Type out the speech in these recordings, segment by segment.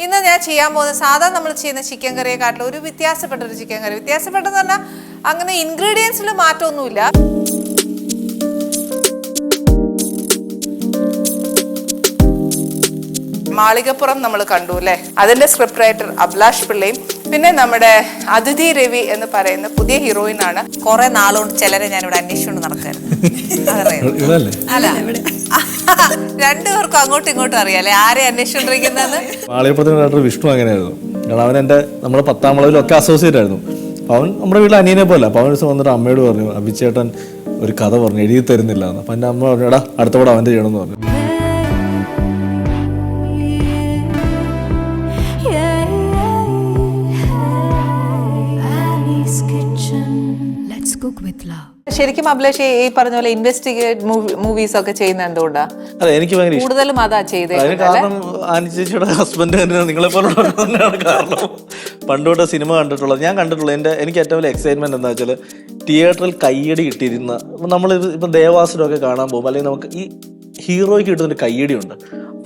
ഇന്ന് ഞാൻ ചെയ്യാൻ പോകുന്ന സാധാരണ നമ്മൾ ചെയ്യുന്ന ചിക്കൻ കറിയെക്കാട്ടിലും ഒരു വ്യത്യാസപ്പെട്ട ഒരു ചിക്കൻ കറി. വ്യത്യാസപ്പെട്ടെന്ന് പറഞ്ഞാൽ അങ്ങനെ ഇൻഗ്രീഡിയൻസിൽ മാറ്റമൊന്നുമില്ല. മാളികപ്പുറം നമ്മൾ കണ്ടു അല്ലേ? അതിന്റെ സ്ക്രിപ്റ്റ് റൈറ്റർ അഭിലാഷ് പിള്ളയും പിന്നെ നമ്മുടെ അതിഥി രവി എന്ന് പറയുന്ന പുതിയ ഹീറോയിൻ ആണ്. കുറെ നാളുകൊണ്ട് ചിലരെ ഞാൻ ഇവിടെ അന്വേഷിച്ചുകൊണ്ട് നടക്കായിരുന്നു അല്ല. രണ്ടുപേർക്കും അങ്ങോട്ടും ഇങ്ങോട്ടും അറിയാലേ ആരെ അന്വേഷിച്ചോണ്ടിരിക്കുന്നത് മാളിയപ്പുറത്തിന് ഡോക്ടർ വിഷ്ണു അങ്ങനെയായിരുന്നു. കാരണം അവൻ എന്റെ നമ്മുടെ പത്താം ഒക്കെ അസോസിയേറ്റ് ആയിരുന്നു. അവൻ നമ്മുടെ വീട്ടിൽ അനിയനെ പോലെ. അപ്പോൾ അവൻ ദിവസം വന്നിട്ട് അമ്മയോട് പറഞ്ഞു അഭിച്ചേട്ടൻ ഒരു കഥ പറഞ്ഞു എഴുതി തരുന്നില്ല എന്ന്. അപ്പം എന്റെ അമ്മ പറഞ്ഞു എടാ അടുത്ത അവന്റെ ചെയ്യണമെന്ന് പറഞ്ഞു. ശരിക്കും അഭിലാഷ് ഈ പറഞ്ഞ പോലെ ഇൻവെസ്റ്റിഗേറ്റ് മൂവീസ് ഒക്കെ ചെയ്യുന്ന എന്തുകൊണ്ടാ? അതെ എനിക്ക് ഭയങ്കര കൂടുതലും അതാ ചെയ്തേ കാരണം ആനി ചേച്ചിയുടെ ഹസ്ബൻഡ് തന്നെ നിങ്ങളെ കാരണം. പണ്ടോട്ട് സിനിമ കണ്ടിട്ടുള്ളത്. ഞാൻ കണ്ടിട്ടുള്ളത് എന്റെ എനിക്ക് ഏറ്റവും വലിയ എക്സൈറ്റ്മെന്റ് എന്താ വെച്ചാൽ തിയേറ്ററിൽ കയ്യടി കിട്ടിയിരുന്ന നമ്മൾ ഇപ്പം ദേവാസുരമൊക്കെ കാണാൻ പോകും അല്ലെങ്കിൽ നമുക്ക് ഈ ഹീറോയ്ക്ക് കിട്ടുന്ന ഒരു കയ്യടിയുണ്ട്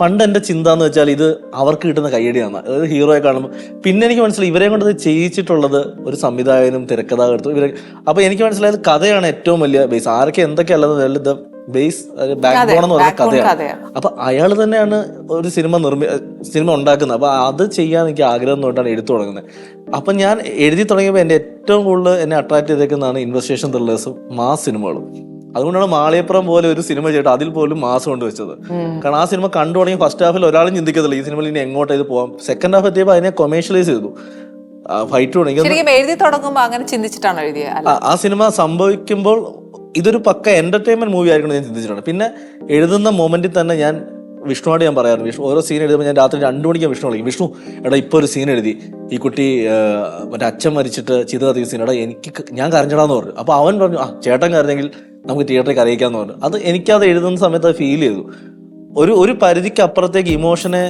പണ്ട് എന്റെ ചിന്ത എന്ന് വെച്ചാൽ ഇത് അവർക്ക് കിട്ടുന്ന കയ്യടിയാണ്. അതായത് ഹീറോയെ കാണുമ്പോൾ പിന്നെ എനിക്ക് മനസ്സിലായി ഇവരെ കൊണ്ട് ചെയ്യിച്ചിട്ടുള്ളത് ഒരു സംവിധായകനും തിരക്കഥാകൃത്തും ഇവരെ അപ്പോൾ എനിക്ക് മനസ്സിലായത് കഥയാണ് ഏറ്റവും വലിയ ബേസ് ആരൊക്കെ എന്തൊക്കെയല്ലെന്ന് ഇത് ബേസ് ബാക്ക് ബോൺ എന്ന് പറയുന്ന കഥയാണ്. അപ്പൊ അയാൾ തന്നെയാണ് ഒരു സിനിമ നിർമ്മി സിനിമ ഉണ്ടാക്കുന്നത്. അപ്പൊ അത് ചെയ്യാൻ എനിക്ക് ആഗ്രഹം തൊട്ടാണ് എഴുത്തു തുടങ്ങുന്നത്. അപ്പൊ ഞാൻ എഴുതി തുടങ്ങിയപ്പോൾ എന്റെ ഏറ്റവും കൂടുതൽ എന്നെ അട്രാക്ട് ചെയ്തേക്കുന്നതാണ് ഇൻവെസ്റ്റിഗേഷൻ ത്രില്ലേഴ്സും മാസ് സിനിമകളും. അതുകൊണ്ടാണ് മാളിയപ്പുറം പോലെ ഒരു സിനിമ ചെയ്തിട്ട് അതിൽ പോലും മാസം കൊണ്ട് വെച്ചത്. കാരണം ആ സിനിമ കണ്ടു തുടങ്ങി ഫസ്റ്റ് ഹാഫിൽ ഒരാളും ചിന്തിക്കത്തില്ല. ഈ സിനിമയിൽ ഇനി എങ്ങോട്ട് ഇത് പോവാം. സെക്കൻഡ് ഹാഫ് എത്തിയപ്പോൾ അതിനെ കൊമേഴ്ഷ്യലൈസ് ചെയ്തു. ഫൈറ്റ് തുടങ്ങി. എഴുതി തുടങ്ങുമ്പോൾ അങ്ങനെ ചിന്തിച്ചിട്ടാണ് ആ- സിനിമ സംഭവിക്കുമ്പോൾ ഇതൊരു പക്ക എന്റർടൈൻമെന്റ് മൂവി ആയിരിക്കണം ഞാൻ ചിന്തിച്ചിട്ടുണ്ട്. പിന്നെ എഴുതുന്ന മൊമെന്റിൽ തന്നെ ഞാൻ വിഷ്ണുവാട് ഞാൻ പറയാറുണ്ട്. വിഷ്ണു ഓരോ സീൻ എഴുതുമ്പോൾ ഞാൻ രാത്രി രണ്ടു മണിക്ക് വിഷ്ണു വിളിക്കും. വിഷ്ണു എടാ ഇപ്പോൾ ഒരു സീൻ എഴുതി. ഈ കുട്ടി മറ്റേ അച്ഛൻ മരിച്ചിട്ട് കത്തിയ സീൻ എടാ എനിക്ക് ഞാൻ കരഞ്ഞടാന്ന് പറഞ്ഞു. അപ്പോൾ അവൻ പറഞ്ഞു ആ ചേട്ടൻ കരഞ്ഞെങ്കിൽ നമുക്ക് തിയേറ്ററിൽ അറിയിക്കാന്ന് പറഞ്ഞു. അത് എനിക്കത് എഴുതുന്ന സമയത്ത് അത് ഫീൽ ചെയ്തു. ഒരു ഒരു പരിധിക്ക് അപ്പുറത്തേക്ക് ഇമോഷനെ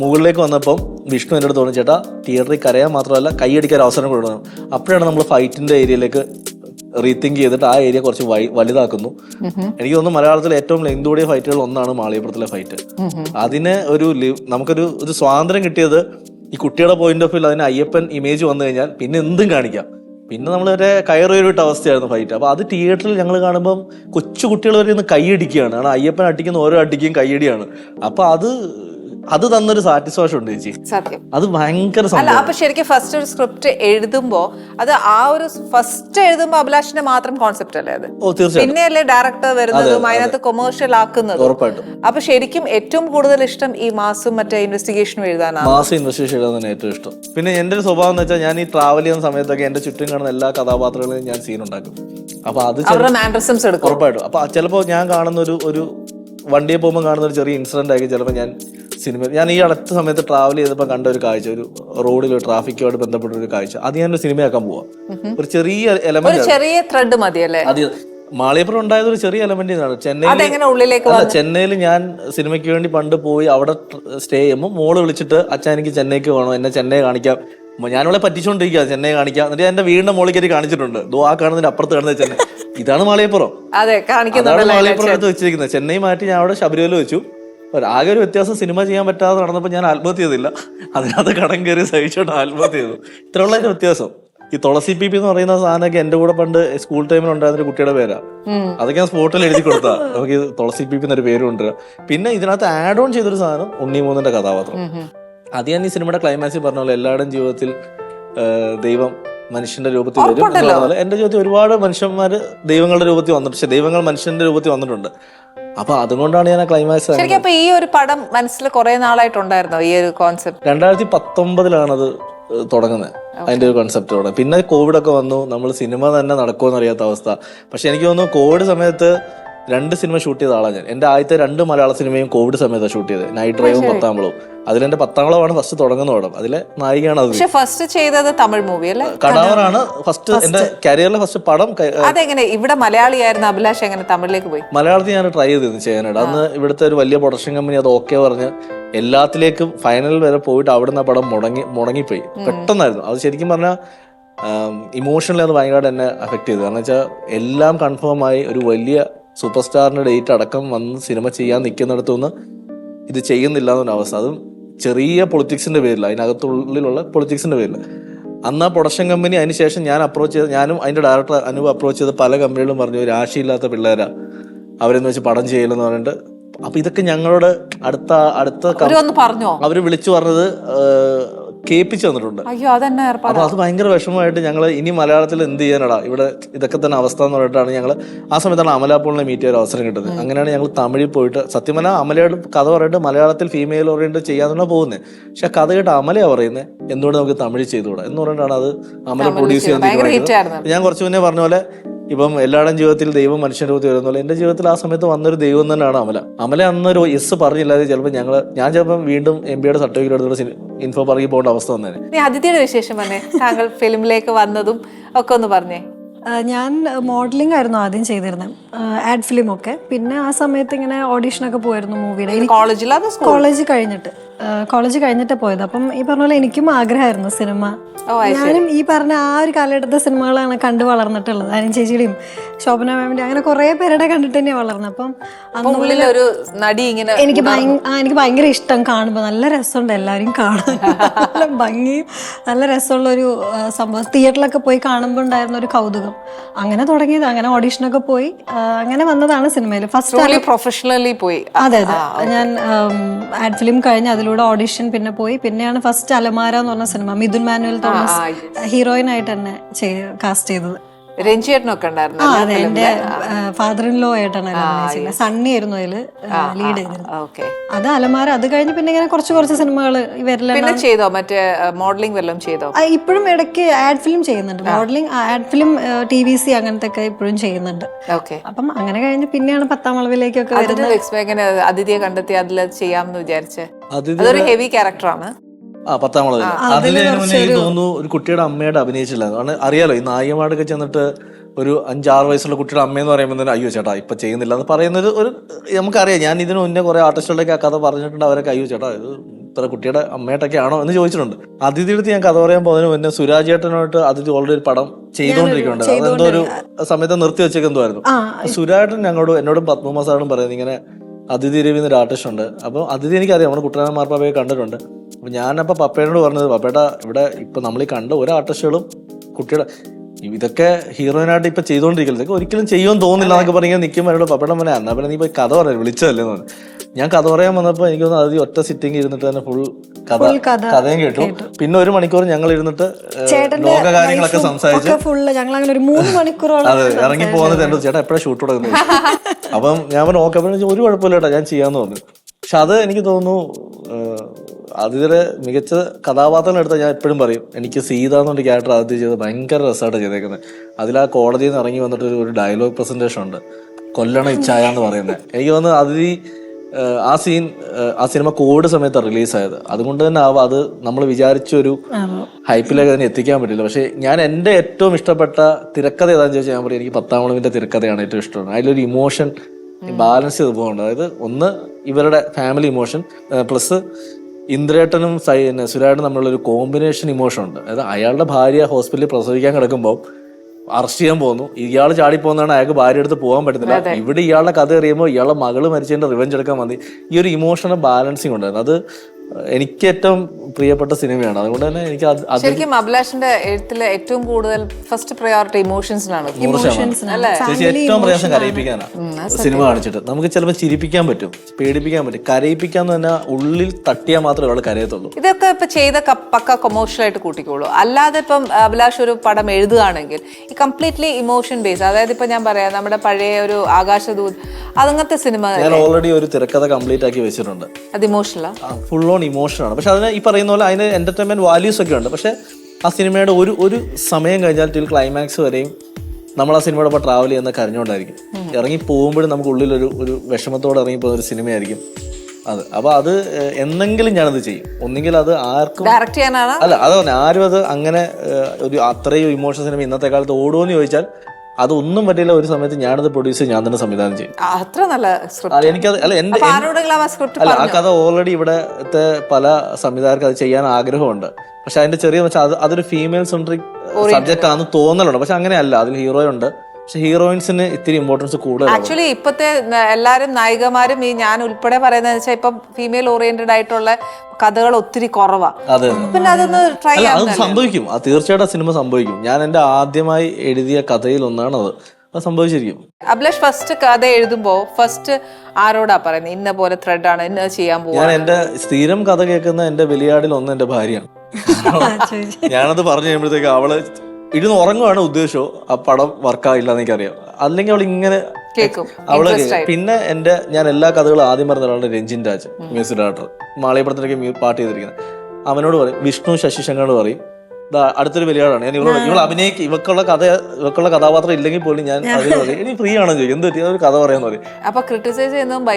മുകളിലേക്ക് വന്നപ്പം വിഷ്ണു എന്റെ അടുത്ത് തോന്നിയ ചേട്ടാ തിയേറ്ററിൽ കരയാൻ മാത്രമല്ല കൈയടിക്കാൻ അവസരം കൊടുക്കണം. അപ്പോഴാണ് നമ്മൾ ഫൈറ്റിന്റെ ഏരിയയിലേക്ക് റീതിങ്ക് ചെയ്തിട്ട് ആ ഏരിയ കുറച്ച് വലുതാക്കുന്നു. എനിക്ക് തോന്നുന്നു മലയാളത്തിലെ ഏറ്റവും ലെങ്ത് കൂടിയ ഫൈറ്റുകൾ ഒന്നാണ് മാളിയപ്പുറത്തിലെ ഫൈറ്റ് അതിന് ഒരു നമുക്കൊരു ഒരു സ്വാതന്ത്ര്യം കിട്ടിയത് ഈ കുട്ടിയുടെ പോയിന്റ് ഓഫ് വ്യൂ അതിന് അയ്യപ്പൻ ഇമേജ് വന്നു കഴിഞ്ഞാൽ പിന്നെ എന്തും കാണിക്കാം. പിന്നെ നമ്മൾ വരെ കയറിയൊരുവിട്ട അവസ്ഥയായിരുന്നു ഫൈറ്റ് അപ്പൊ അത് തിയേറ്ററിൽ ഞങ്ങൾ കാണുമ്പോൾ കൊച്ചു കുട്ടികൾ വരെ ഇന്ന് കൈയടിക്കുകയാണ്. കാരണം അയ്യപ്പൻ അടിക്കുന്ന ഓരോ അടിക്കും കൈയടിയാണ്. അപ്പൊ അത് അത് തന്നൊരു സാറ്റിസ്ഫാക്ഷൻ ഉണ്ട് ചേച്ചി. സത്യം. അത് ഭയങ്കര അല്ല അപ്പൊ ശരിക്കും ഫസ്റ്റ് ഒരു സ്ക്രിപ്റ്റ് എഴുതുമ്പോ അത് ആ ഒരു ഫസ്റ്റ് എഴുതുമ്പോ അഭിലാഷിന്റെ മാത്രം കോൺസെപ്റ്റ് അല്ലേ അത്? ഓ പിന്നെയല്ലേ ഡയറക്ടർ വരുന്നതും അതിനകത്ത് കൊമേഴ്ഷ്യൽ ആക്കുന്നത്. ഉറപ്പായിട്ടും. അപ്പൊ ശരിക്കും ഏറ്റവും കൂടുതൽ ഇഷ്ടം ഈ മാസും മറ്റേ ഇൻവെസ്റ്റിഗേഷനും എഴുതാനാണ്. മാസം ഇൻവെസ്റ്റിഗേഷൻ എഴുതാൻ തന്നെ ഏറ്റവും ഇഷ്ടം. പിന്നെ എന്റെ ഒരു സ്വഭാവം എന്ന് വെച്ചാൽ ഞാൻ ഈ ട്രാവൽ ചെയ്യുന്ന സമയത്തൊക്കെ എന്റെ ചുറ്റും കാണുന്ന എല്ലാ കഥാപാത്രങ്ങളെയും ഞാൻ സീൻ ഉണ്ടാക്കും. അപ്പൊ അത് ചില- അവരുടെ മാൻഡ്രസംസ് എടുക്കും. ഉറപ്പായിട്ടും. അപ്പൊ ചിലപ്പോൾ ഞാൻ കാണുന്ന ഒരു ഒരു വണ്ടിയെ പോകുമ്പോൾ കാണുന്ന ഒരു ചെറിയ ഇൻസിഡന്റ് ആയിരിക്കും ചിലപ്പോൾ ഞാൻ സിനിമ ഞാൻ ഈ അടുത്ത സമയത്ത് ട്രാവൽ ചെയ്തപ്പോൾ കണ്ട ഒരു കാഴ്ച ഒരു റോഡിൽ ട്രാഫിക്കുമായിട്ട് ബന്ധപ്പെട്ട ഒരു കാഴ്ച. അത് ഞാനൊരു സിനിമയാക്കാൻ പോവാം. ഒരു ചെറിയ എലമെന്റ് ചെറിയ ത്രെഡ് മതിയല്ലേ അത് മാളിയപ്പുറം ഉണ്ടായത് ഒരു ചെറിയ എലമെന്റ് ചെന്നൈയിൽ ചെന്നൈയിൽ ഞാൻ സിനിമയ്ക്ക് വേണ്ടി പണ്ട് പോയി അവിടെ സ്റ്റേ ചെയ്യുമ്പോൾ മോൾ വിളിച്ചിട്ട് അച്ഛൻ എനിക്ക് ചെന്നൈക്ക് വേണം എന്നെ ചെന്നൈ കാണിക്കാം. ഞാനിവിടെ പറ്റിച്ചോണ്ടിരിക്കുക ചെന്നൈ കാണിക്കാം എന്നിട്ട് എന്റെ വീടിന്റെ മോളിൽ കയറി കാണിച്ചിട്ടുണ്ട്. ദോ ആ കാണുന്നതിന്റെ അപ്പുറത്ത് കാണുന്ന ചെന്നൈ. ഇതാണ് മാളിയപ്പുറം. അതെ അതാണ് മാളിയപ്പുറം എടുത്ത് വെച്ചിരിക്കുന്നത്. ചെന്നൈ മാറ്റി ഞാൻ അവിടെ ശബരിമല വെച്ചു. ആകെ ഒരു വ്യത്യാസം സിനിമ ചെയ്യാൻ പറ്റാതെ നടന്നപ്പോൾ ഞാൻ ആത്മഹത്യ ചെയ്തില്ല. അതിനകത്ത് കടം കയറി സഹിച്ചോണ്ട് ആത്മഹത്യ ചെയ്തു. ഇത്രയുള്ള അതിന്റെ വ്യത്യാസം. ഈ തുളസി പി പി എന്ന് പറയുന്ന സാധനമൊക്കെ എന്റെ കൂടെ പണ്ട് സ്കൂൾ ടൈമിൽ ഉണ്ടായിരുന്ന ഒരു കുട്ടിയുടെ പേരാ. അതൊക്കെ ഞാൻ സ്പോട്ടിൽ എഴുതി കൊടുത്താ. നമുക്ക് ഈ തുളസി പി പി എന്നൊരു പേര് ഉണ്ട് പിന്നെ ഇതിനകത്ത് ആഡ് ഓൺ ചെയ്തൊരു സാധനം ഉണ്ണി മൂന്നിന്റെ കഥാപാത്രം. അത് ഞാൻ ഈ സിനിമയുടെ ക്ലൈമാക്സിൽ പറഞ്ഞ പോലെ എല്ലാവരുടെയും ജീവിതത്തിൽ ദൈവം മനുഷ്യന്റെ രൂപത്തിൽ വരും എന്റെ ജീവിതത്തിൽ ഒരുപാട് മനുഷ്യന്മാര് ദൈവങ്ങളുടെ രൂപത്തിൽ വന്നിട്ടുണ്ട്. പക്ഷെ ദൈവങ്ങൾ മനുഷ്യന്റെ രൂപത്തിൽ വന്നിട്ടുണ്ട്. അപ്പൊ അതുകൊണ്ടാണ് ഞാൻ ആ ക്ലൈമാക്സ് ശരിക്കും അപ്പൊ ഈ ഒരു പടം മനസ്സിൽ കുറെ നാളായിട്ടുണ്ടായിരുന്നോ ഈ ഒരു കോൺസെപ്റ്റ് രണ്ടായിരത്തി പത്തൊമ്പതിലാണ് അത് തുടങ്ങുന്നത് അതിന്റെ ഒരു കോൺസെപ്റ്റോടെ പിന്നെ കോവിഡ് ഒക്കെ വന്നു. നമ്മൾ സിനിമ തന്നെ നടക്കുമെന്ന് അറിയാത്ത അവസ്ഥ. പക്ഷെ എനിക്ക് തോന്നുന്നു കോവിഡ് സമയത്ത് രണ്ട് സിനിമ ഷൂട്ട് ചെയ്ത ആളാണ് ഞാൻ. എന്റെ ആദ്യത്തെ രണ്ട് മലയാള സിനിമയും കോവിഡ് സമയത്താണ് ഷൂട്ട് ചെയ്തത്. നൈറ്റ് ഡ്രൈവും പത്താമ്പളവും അതിലെന്റെ പത്താമ്പളമാണ് ഫസ്റ്റ് തുടങ്ങുന്ന പടം. അതിലെ നായികയാണ് അത്. ഫസ്റ്റ് ചെയ്തത് തമിഴ് മൂവി അല്ലേ? കടാവറാണ് ഫസ്റ്റ് എന്റെ കരിയറിലെ ഫസ്റ്റ് പടം അതെങ്ങനെ? ഇവിടെ മലയാളിയായിരുന്ന അഭിലാഷ് എങ്ങനെ തമിഴിലേക്ക് പോയി? മലയാളത്തിൽ ഞാൻ ട്രൈ ചെയ്തിരുന്നു ചെയ്യാനായിട്ട്. അന്ന് ഇവിടുത്തെ ഒരു വലിയ പ്രൊഡക്ഷൻ കമ്പനി അത് ഓക്കെ പറഞ്ഞ് എല്ലാത്തിലേക്കും ഫൈനൽ വരെ പോയിട്ട് അവിടുന്ന് നിന്ന് പടം മുടങ്ങി മുടങ്ങിപ്പോയി. പെട്ടെന്നായിരുന്നു. അത് ശരിക്കും പറഞ്ഞാൽ ഇമോഷണലി അത് ഭയങ്കരമായിട്ട് എന്നെ അഫക്ട് ചെയ്തു. കാരണം വെച്ചാൽ എല്ലാം കൺഫേം ആയി ഒരു വലിയ സൂപ്പർ സ്റ്റാറിന്റെ ഡേറ്റ് അടക്കം വന്ന് സിനിമ ചെയ്യാൻ നിൽക്കുന്നിടത്തുനിന്ന് ഇത് ചെയ്യുന്നില്ല എന്നൊരു അവസ്ഥ. അതും ചെറിയ പൊളിറ്റിക്സിന്റെ പേരിൽ അതിനകത്തുള്ളിലുള്ള പൊളിറ്റിക്സിന്റെ പേരിൽ. അന്ന് ആ പ്രൊഡക്ഷൻ കമ്പനി അതിന് ശേഷം ഞാൻ അപ്രോച്ച് ചെയ്ത് ഞാനും അതിന്റെ ഡയറക്ടർ അനുവ് അപ്രോച്ച് ചെയ്ത് പല കമ്പനികളും പറഞ്ഞു ആശയില്ലാത്ത പിള്ളേരാ. അവരെന്ന് വെച്ച് പടം ചെയ്യലെന്ന് പറഞ്ഞിട്ട്. അപ്പൊ ഇതൊക്കെ ഞങ്ങളോട് അടുത്ത അടുത്ത അവർ വിളിച്ചു പറഞ്ഞത് കേൾപ്പിച്ചു തന്നിട്ടുണ്ട്. അയ്യോ അതെന്നെ ഏർപ്പാട്. അപ്പൊ അത് ഭയങ്കര വിഷമമായിട്ട് ഞങ്ങൾ ഇനി മലയാളത്തിൽ എന്ത് ചെയ്യാനടാ? ഇവിടെ ഇതൊക്കെ തന്നെ അവസ്ഥ എന്ന് പറഞ്ഞിട്ടാണ് ഞങ്ങൾ ആ സമയത്താണ് അമലാപ്പോളിനെ മീറ്റ് ചെയ്യാൻ അവസരം കിട്ടുന്നത്. അങ്ങനെയാണ് ഞങ്ങൾ തമിഴിൽ പോയിട്ട് സത്യം പറഞ്ഞാൽ അമലയുടെ കഥ പറഞ്ഞിട്ട് മലയാളത്തിൽ ഫീമെയിൽ ഓറിയന്റ് ചെയ്യാന്നാണ് പോകുന്നത് പക്ഷെ കഥ കേട്ട് അമലയാണ് പറയുന്നത് എന്തുകൊണ്ട് നമുക്ക് തമിഴ് ചെയ്തുകൂടാ? എന്ന് പറഞ്ഞിട്ടാണ് അത് അമല പ്രൊഡ്യൂസ് ചെയ്യാൻ. ഞാൻ കുറച്ച് മുന്നേ പറഞ്ഞ പോലെ ഇപ്പം എല്ലാവരുടെയും ജീവിതത്തിൽ ദൈവം മനുഷ്യ രൂപത്തിൽ വരുന്നുള്ളൂ എന്റെ എന്റെ ജീവിതത്തിൽ ആ സമയത്ത് വന്നൊരു ദൈവം തന്നെയാണ് അമല. അമല അന്നൊരു എസ് പറഞ്ഞില്ലാതെ ചിലപ്പോൾ ഞങ്ങൾ ഞാൻ ചിലപ്പോൾ വീണ്ടും എം ബിയുടെ സർട്ടിഫിക്കറ്റ് എടുത്തിട്ട് ഇൻഫോ പറക്കി പോകേണ്ട അവസ്ഥ വന്നേ അതിഥിയുടെ വിശേഷം പറഞ്ഞേ. താങ്കൾ ഫിലിമിലേക്ക് വന്നതും ഒക്കെ ഒന്ന് പറഞ്ഞേ. ഞാൻ മോഡലിംഗ് ആയിരുന്നു ആദ്യം ചെയ്തിരുന്നത് ആഡ് ഫിലിം ഒക്കെ. പിന്നെ ആ സമയത്ത് ഇങ്ങനെ ഓഡീഷനൊക്കെ പോയിരുന്നു മൂവിയുടെ കോളേജിൽ അത് സ്കൂൾ കോളേജ് കഴിഞ്ഞിട്ട്. കോളേജ് കഴിഞ്ഞിട്ട് പോയത്. അപ്പം ഈ പറഞ്ഞ പോലെ എനിക്കും ആഗ്രഹമായിരുന്നു സിനിമ. ഞാനും ഈ പറഞ്ഞ ആ ഒരു കാലഘട്ടത്തെ സിനിമകളാണ് കണ്ടു വളർന്നിട്ടുള്ളത്. അനു ചേച്ചിയുടെയും ശോഭന മാമിന്റെ അങ്ങനെ കുറെ പേരുടെ കണ്ടിട്ട് തന്നെയാണ് വളർന്നത്. അപ്പം ഒരു നടി ഇങ്ങനെ എനിക്ക് എനിക്ക് ഭയങ്കര ഇഷ്ടം കാണുമ്പോൾ നല്ല രസമുണ്ട് എല്ലാവരും കാണാൻ. നല്ല ഭംഗിയും നല്ല രസമുള്ള ഒരു സംഭവം. തിയേറ്ററിലൊക്കെ പോയി കാണുമ്പോൾ ഉണ്ടായിരുന്ന ഒരു കൗതുകം. അങ്ങനെ തുടങ്ങിയത്. അങ്ങനെ ഓഡീഷനൊക്കെ പോയി. അങ്ങനെ വന്നതാണ് സിനിമയിൽ ഫസ്റ്റ് പ്രൊഫഷണലി പോയി. അതെ അതെ. ഞാൻ ആഡ് ഫിലിം കഴിഞ്ഞ് അതിലൂടെ ഓഡിഷൻ പിന്നെ പോയി. പിന്നെയാണ് ഫസ്റ്റ് അലമാര എന്ന് പറഞ്ഞ സിനിമ മിഥുൻ മാനുവൽ തോമസ് ഹീറോയിൻ ആയിട്ട് തന്നെ കാസ്റ്റ് ചെയ്തത്. രഞ്ജിയേട്ടനൊക്കെ ഉണ്ടായിരുന്നു? അതെ എന്റെ ഫാദർ ഇൻ ലോ ആയിട്ടാണ് സണ്ണി ആയിരുന്നു അതിൽ ലീഡ് ചെയ്തിരുന്നത്. ഓക്കെ. അത് അലമാര അത് കഴിഞ്ഞ് പിന്നെ ഇങ്ങനെ കുറച്ച് കുറച്ച് സിനിമകൾ ഇവരെല്ലാം പിന്നെ ചെയ്തോ? മറ്റേ മോഡലിംഗ് വല്ലതും ചെയ്തോ? ഇപ്പോഴും ഇടയ്ക്ക് ആഡ് ഫിലിം ചെയ്യുന്നുണ്ട്. Modelling ad film T V C അങ്ങനത്തെ ഒക്കെ ഇപ്പോഴും ചെയ്യുന്നുണ്ട്. ഓക്കെ. അപ്പം അങ്ങനെ കഴിഞ്ഞ് പിന്നെയാണ് പത്താം അളവിലേക്കൊക്കെ വരുന്നത്. അതിഥിയെ കണ്ടെത്തി അതിൽ ചെയ്യാമെന്ന് വിചാരിച്ചത് അതൊരു ഹെവി ക്യാരക്ടറാണ് ആ പത്താം വളവിൽ. അതിന് തോന്നുന്നു ഒരു കുട്ടിയുടെ അമ്മയുടെ അഭിനയിച്ചില്ല. കാരണം അറിയാലോ ഈ നായികമാടൊക്കെ ചെന്നിട്ട് ഒരു അഞ്ചാറ് വയസ്സുള്ള കുട്ടിയുടെ അമ്മയെന്ന് പറയുമ്പോൾ തന്നെ അയ്യോ ചേട്ടാ ഇപ്പൊ ചെയ്യുന്നില്ല എന്ന് പറയുന്നത് ഒരു നമുക്കറിയാം ഞാൻ ഇതിന് മുന്നേ കുറെ ആർട്ടിസ്റ്റുകളുടെ ആ കഥ പറഞ്ഞിട്ടുണ്ട് അവരൊക്കെ അയ്യോ ചേട്ടാ ഇത് ഇത്ര കുട്ടിയുടെ അമ്മയായിട്ടൊക്കെ ആണോ? എന്ന് ചോദിച്ചിട്ടുണ്ട്. അതിഥിയുടെ അടുത്ത് ഞാൻ കഥ പറയാൻ പോകുന്നതിന് മുന്നേ സുരാജ് ചേട്ടനായിട്ട് അതിഥി ഓൾറെഡി ഒരു പടം ചെയ്തുകൊണ്ടിരിക്കുന്നുണ്ട്. അതെന്തോ ഒരു സമയത്ത് നിർത്തി വെച്ചേക്ക് ആയിരുന്നു സുരാജേട്ടൻ ഞങ്ങളോട് എന്നോടും പത്മമാസാടും പറയുന്നത് ഇങ്ങനെ അതിഥി രവി എന്നൊരു ആർട്ടിസ്റ്റ് ഉണ്ട്. അപ്പോൾ അതിഥി എനിക്കറിയാം നമ്മുടെ കുട്ടനാട് മാർപ്പാപ്പയെ കണ്ടിട്ടുണ്ട്. ഞാനപ്പോൾ പപ്പേനോട് പറഞ്ഞത് പപ്പേട്ട ഇവിടെ ഇപ്പം നമ്മൾ ഈ കണ്ട ഒരു ആർട്ടിസ്റ്റുകളും കുട്ടിയുടെ ഇതൊക്കെ ഹീറോയിനായിട്ട് ഇപ്പൊ ചെയ്തുകൊണ്ടിരിക്കുന്നത് ഇതൊക്കെ ഒരിക്കലും ചെയ്യുമെന്ന് തോന്നുന്നില്ല എന്നൊക്കെ പറഞ്ഞ് നിൽക്കും അവരോട് പപ്പേട്ട പറഞ്ഞ എന്നാ പിന്നെ നീ പോയി കഥ പറയാം വിളിച്ചതല്ലേ എന്ന് പറഞ്ഞു. ഞാൻ കഥ പറയാൻ വന്നപ്പോൾ എനിക്ക് തോന്നുന്നു അത് ഒറ്റ സിറ്റിംഗ് ഇരുന്നിട്ട് തന്നെ ഫുൾ കഥ കഥയും കേട്ടു. പിന്നെ ഒരു മണിക്കൂർ ഞങ്ങൾ ഇരുന്നിട്ട് ലോക കാര്യങ്ങളൊക്കെ സംസാരിച്ച് അതെ ഇറങ്ങി പോകുന്നത് എന്റെ ചേട്ടാ എപ്പോഴാണ് ഷൂട്ട് തുടങ്ങുന്നത്? അപ്പം ഞാൻ പറഞ്ഞു ഓക്കെ ഒരു കുഴപ്പമില്ല ഞാൻ ചെയ്യാന്ന് പറഞ്ഞു. പക്ഷെ അത് എനിക്ക് തോന്നുന്നു അതിലെ മികച്ച കഥാപാത്രം എടുത്താൽ ഞാൻ എപ്പോഴും പറയും എനിക്ക് സീത എന്നൊരു ക്യാരക്ടർ ആദ്യം ചെയ്ത് ഭയങ്കര രസമായിട്ട് ചെയ്തേക്കുന്നത്. അതിൽ ആ കോടതിയിൽ നിന്ന് ഇറങ്ങി വന്നിട്ട് ഒരു- ഡയലോഗ് പ്രസന്റേഷൻ ഉണ്ട്. കൊല്ലണ ഇച്ഛായ എന്ന് പറയുന്നത് എനിക്ക് തോന്നുന്നു അതിഥി ആ സീൻ ആ സിനിമ കോവിഡ് സമയത്താണ് റിലീസായത് അതുകൊണ്ട് തന്നെ ആവാം അത് നമ്മൾ വിചാരിച്ചൊരു ഹൈപ്പിലേക്ക് തന്നെ എത്തിക്കാൻ പറ്റില്ല. പക്ഷേ ഞാൻ എന്റെ ഏറ്റവും ഇഷ്ടപ്പെട്ട തിരക്കഥ ഏതാണെന്ന് ചോദിച്ചാൽ ഞാൻ പറയും എനിക്ക് പത്താം വളവിന്റെ തിരക്കഥയാണ് ഏറ്റവും ഇഷ്ടമാണ് അതിലൊരു ഇമോഷൻ ബാലൻസ് ചെയ്ത് പോകുന്നുണ്ട് അതായത് ഒന്ന് ഇവരുടെ ഫാമിലി ഇമോഷൻ പ്ലസ് ഇന്ദ്രേട്ടനും സൈ സുരാട്ടും തമ്മിലുള്ള ഒരു കോമ്പിനേഷൻ ഇമോഷൻ ഉണ്ട്. അതായത് അയാളുടെ ഭാര്യ ഹോസ്പിറ്റലിൽ പ്രസവിക്കാൻ കിടക്കുമ്പോൾ അറസ്റ്റ് ചെയ്യാൻ പോകുന്നു. ഇയാൾ ചാടി പോകുന്നതാണ് അയാൾക്ക് ഭാര്യ എടുത്ത് പോകാൻ പറ്റുന്നില്ല ഇവിടെ ഇയാളുടെ കഥ അറിയുമ്പോൾ ഇയാളുടെ മകൾ മരിച്ചതിന്റെ റിവെഞ്ച് എടുക്കാൻ മതി ഈ ഒരു ഇമോഷണൽ ബാലൻസിങ് ഉണ്ടായിരുന്നു. അത് എനിക്ക് ഏറ്റവും പ്രിയപ്പെട്ട സിനിമയാണ്. അതുകൊണ്ട് തന്നെ എനിക്ക് ശരിക്കും അഭിലാഷിന്റെ എഴുത്തിലെ ഏറ്റവും കൂടുതൽ ഫസ്റ്റ് പ്രയോറിറ്റി ഇമോഷൻസിനാണ്. ചേച്ചി ഏറ്റവും പ്രയാസം കരയിപ്പിക്കാനാണ് സിനിമ കാണിച്ചിട്ട്. നമുക്ക് ചിലപ്പോൾ ചിരിപ്പിക്കാൻ പറ്റും പേടിപ്പിക്കാൻ പറ്റും. കരയിപ്പിക്കാൻ തന്നെ ഉള്ളിൽ തട്ടിയാൽ മാത്രമേ ഒരാൾ കരയത്തുള്ളൂ. ഇതൊക്കെ ഇപ്പൊ ചെയ്ത പക്ക കൊമേഴ്ഷ്യൽ ആയിട്ട് കൂട്ടിക്കോളൂ. അല്ലാതെ ഇപ്പം അഭിലാഷ് ഒരു പടം എഴുതുകയാണെങ്കിൽ ഈ കംപ്ലീറ്റ്ലി ഇമോഷൻ ബേസ് അതായത് ഇപ്പൊ ഞാൻ പറയാം നമ്മുടെ പഴയ ഒരു ആകാശദൂത് അതങ്ങനത്തെ സിനിമ ഞാൻ ഓൾറെഡി ഒരു തിരക്കഥ കംപ്ലീറ്റ് ആക്കി വെച്ചിട്ടുണ്ട്. അത് ഇമോഷണലാ ഫുൾ ഓൺ ഇമോഷൻ ആണ്. പക്ഷെ അതിന് ഈ പറയുന്ന പോലെ അതിന് എന്റർടൈൻമെന്റ് വാല്യൂസ് ഒക്കെ ഉണ്ട്. പക്ഷേ ആ സിനിമയുടെ ഒരു ഒരു സമയം കഴിഞ്ഞാൽ ടിൽ ക്ലൈമാക്സ് വരെയും നമ്മൾ ആ സിനിമയുടെ ഒപ്പം ട്രാവൽ ചെയ്യുന്ന കരഞ്ഞുകൊണ്ടായിരിക്കും. ഇറങ്ങി പോകുമ്പോഴും നമുക്ക് ഉള്ളിലൊരു ഒരു വിഷമത്തോടെ ഇറങ്ങി പോകുന്ന ഒരു സിനിമയായിരിക്കും അത്. അപ്പൊ അത് എന്നെങ്കിലും ഞാനത് ചെയ്യും. ഒന്നെങ്കിൽ അത് ആർക്കും ഡയറക്റ്റ് ചെയ്യാനാണ്? അല്ല അത് ആരും അത് അങ്ങനെ ഒരു അത്രയും ഇമോഷൻ സിനിമ ഇന്നത്തെ കാലത്ത് ഓടുമെന്ന് ചോദിച്ചാൽ അതൊന്നും പറ്റില്ല ഒരു സമയത്ത് ഞാനത് പ്രൊഡ്യൂസ് ഞാൻ തന്നെ സംവിധാനം ചെയ്യും. അത്ര നല്ല എനിക്കത് അല്ല എന്റെ ആ സ്ക്രിപ്റ്റ് അല്ല ആ കഥ ഓൾറെഡി ഇവിടത്തെ പല സംവിധായകർക്ക് അത് ചെയ്യാൻ ആഗ്രഹമുണ്ട്. പക്ഷെ അതിന്റെ ചെറിയ അത് അതൊരു ഫീമെയിൽ സെൻട്രിക് സബ്ജക്റ്റ് ആണെന്ന് തോന്നലുണ്ട്. പക്ഷെ അങ്ങനെയല്ല അതിൽ ഹീറോ ഉണ്ട് പക്ഷെ ഹീറോയിൻസിന് ഇത്തിരി ഇമ്പോർട്ടൻസ് കൂടുതൽ ആക്ച്വലി ഇപ്പത്തെ എല്ലാവരും എല്ലാരും നായികമാരും ഈ ഞാൻ ഉൾപ്പെടെ പറയുന്നത് വെച്ചാൽ ഇപ്പം ഫീമെയിൽ ഓറിയന്റഡ് ആയിട്ടുള്ള കഥകൾ ഒത്തിരി കുറവാണ് അതെ. പിന്നെ അതൊന്ന് ട്രൈ അത് സംഭവിക്കും. തീർച്ചയായിട്ടും സിനിമ സംഭവിക്കും. ഞാൻ എന്റെ ആദ്യമായി എഴുതിയ കഥയിൽ ഒന്നാണ് അത് അത് സംഭവിച്ചിരിക്കും. അഭിലാഷ് ഫസ്റ്റ് കഥ എഴുതുമ്പോ ഫസ്റ്റ് ആരോടാ പറയുന്നത് ഇന്ന പോലെ ത്രെഡ് ആണ് ഇന്ന ചെയ്യാൻ പോകും ഞാൻ എന്റെ സ്ഥിരം കഥ കേൾക്കുന്ന എന്റെ വലിയാടിൽ ഒന്ന് എന്റെ ഭാര്യയാണ്. ഞാനത് പറഞ്ഞു കഴിയുമ്പോഴത്തേക്ക് അവൾ ഇരുന്ന് ഉറങ്ങുവാണ് ഉദ്ദേശം. ആ പടം വർക്കായില്ല എന്ന് എനിക്കറിയാം. അല്ലെങ്കിൽ അവൾ ഇങ്ങനെ അവൾ പിന്നെ എന്റെ ഞാൻ എല്ലാ കഥകളും ആദ്യം പറഞ്ഞ ഒരാളുടെ രഞ്ജിൻ രാജ് മ്യൂസിക് ഡയറക്ടർ. മാളിയപ്പുറത്തിനൊക്കെ മ്യൂ- പാട്ട് ചെയ്തിരിക്കുന്നത്. അവനോട് പറയും വിഷ്ണു ശശിശങ്കറോട് പറയും "ദാ അടുത്തൊരു വലിയാളാണ് ഞാൻ ഇവളോട് ഇവൾ അഭിനയിക്ക് ഇവക്കുള്ള കഥ ഇവക്കുള്ള കഥാപാത്രം ഇല്ലെങ്കിൽ പോലും ഞാൻ അതിൽ പറയും ഇനി ഫ്രീ ആണോ ചോദിക്കും. എന്ത് പറ്റി? ഒരു കഥ പറയാന്ന് പറയും.